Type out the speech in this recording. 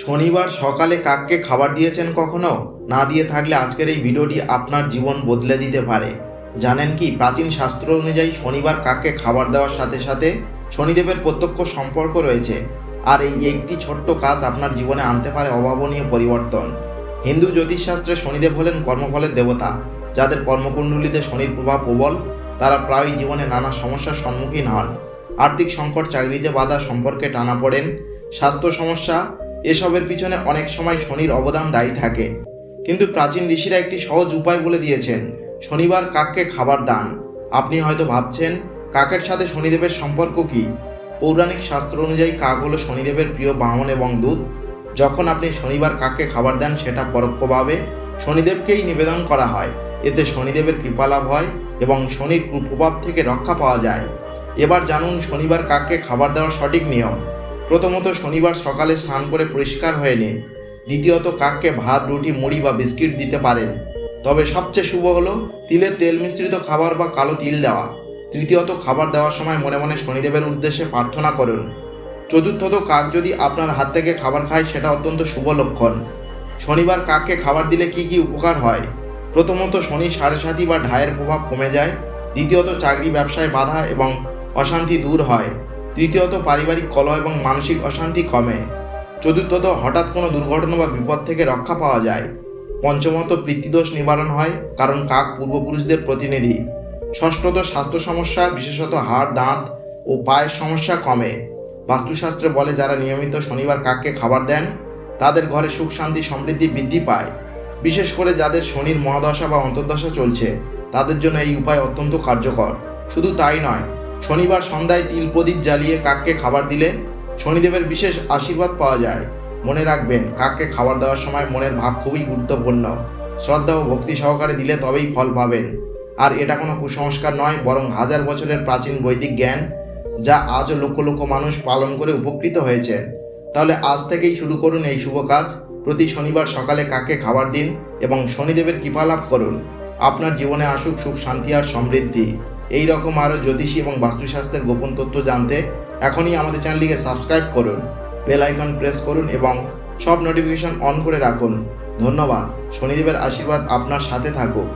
শনিবার সকালে কাককে খাবার দিয়েছেন কখনো? না দিয়ে থাকলে আজকের এই ভিডিওটি আপনার জীবন বদলে দিতে পারে। জানেন কি, প্রাচীন শাস্ত্র অনুযায়ী শনিবার কাককে খাবার দেওয়ার সাথে সাথে শনিদেবের প্রত্যক্ষ সম্পর্ক রয়েছে। আর এই একটি ছোট্ট কাজ আপনার জীবনে আনতে পারে অভাবনীয় পরিবর্তন। হিন্দু জ্যোতিষশাস্ত্রে শনিদেব হলেন কর্মফলের দেবতা, যাদের কর্মকুণ্ডলিতে শনির প্রভাব প্রবল, তারা প্রায়ই জীবনে নানা সমস্যার সম্মুখীন হন। আর্থিক সংকট, চাকরিতে বাধা সম্পর্কে টানা পড়েন, স্বাস্থ্য সমস্যা এসবের পিছনে অনেক সময় শনির অবদান দায়ী থাকে। কিন্তু প্রাচীন ঋষিরা একটি সহজ উপায় বলে দিয়েছেন, শনিবার কাককে খাবার দান। আপনি হয়তো ভাবছেন, কাকের সাথে শনিদেবের সম্পর্ক কি? পৌরাণিক শাস্ত্র অনুযায়ী কাক হলো শনিদেবের প্রিয় বাহন এবং দূত। যখন আপনি শনিবার কাককে খাবার দেন, সেটা পরোক্ষভাবে শনিদেবকেই নিবেদন করা হয়। এতে শনিদেবের কৃপালাভ হয় এবং শনির কুপ্রভাব থেকে রক্ষা পাওয়া যায়। এবার জানুন, শনিবার কাককে খাবার দেওয়ার সঠিক নিয়ম। প্রথমত শনিবার সকালে স্নান করে পরিষ্কার হয়ে নিন। দ্বিতীয়ত কাককে ভাত, রুটি, মুড়ি বা বিস্কিট দিতে পারেন। তবে সবচেয়ে শুভ হলো তিলের তেল মিশ্রিত খাবার বা কালো তিল দেওয়া। তৃতীয়ত খাবার দেওয়ার সময় মনে মনে শনিদেবের উদ্দেশ্যে প্রার্থনা করুন। চতুর্থত কাক যদি আপনার হাত থেকে খাবার খায়, সেটা অত্যন্ত শুভ লক্ষণ। শনিবার কাককে খাবার দিলে কি কি উপকার হয়? প্রথমত শনি সাড়ে সাথী বা ঢায়ের প্রভাব কমে যায়। দ্বিতীয়ত চাকরি, ব্যবসায় বাধা এবং অশান্তি দূর হয়। তৃতীয়ত পারিবারিক কলহ এবং মানসিক অশান্তি কমে। চতুর্থত হঠাৎ কোনো দুর্ঘটনা বা বিপদ থেকে রক্ষা পাওয়া যায়। পঞ্চমত পিতৃদোষ নিবারণ হয়, কারণ কাক পূর্বপুরুষদের প্রতিনিধি। ষষ্ঠত স্বাস্থ্য সমস্যা, বিশেষত হাড়, দাঁত ও পায়ের সমস্যা কমে। বাস্তুশাস্ত্রে বলে, যারা নিয়মিত শনিবার কাককে খাবার দেন, তাদের ঘরে সুখ, শান্তি, সমৃদ্ধি বৃদ্ধি পায়। বিশেষ করে যাদের শনির মহাদশা বা অন্তর্দশা চলছে, তাদের জন্য এই উপায় অত্যন্ত কার্যকর। শুধু তাই নয় শনিবার সন্ধ্যায় তিল প্রদীপ জ্বালিয়ে কাককে খাবার দিলে শনিদেবের বিশেষ আশীর্বাদ পাওয়া যায়। মনে রাখবেন, কাককে খাবার দেওয়ার সময় মনের ভাব খুবই গুরুত্বপূর্ণ। শ্রদ্ধা ও ভক্তি সহকারে দিলে তবেই ফল পাবেন। আর এটা কোনো কুসংস্কার নয়, বরং হাজার বছরের প্রাচীন বৈদিক জ্ঞান, যা আজও লক্ষ লক্ষ মানুষ পালন করে উপকৃত হয়েছেন তাহলে আজ থেকেই শুরু করুন এই শুভ কাজ। প্রতি শনিবার সকালে কাকে খাবার দিন এবং শনিদেবের কৃপা লাভ করুন। আপনার জীবনে আসুক সুখ, শান্তি আর সমৃদ্ধি। এই রকম আরও জ্যোতিষী এবং বাস্তুশাস্ত্রের গোপন তথ্য জানতে এখনই আমাদের চ্যানেলটিকে সাবস্ক্রাইব করুন, বেল আইকন প্রেস করুন এবং সব নোটিফিকেশন অন করে রাখুন। ধন্যবাদ। শনিদেবের আশীর্বাদ আপনার সাথে থাকুক।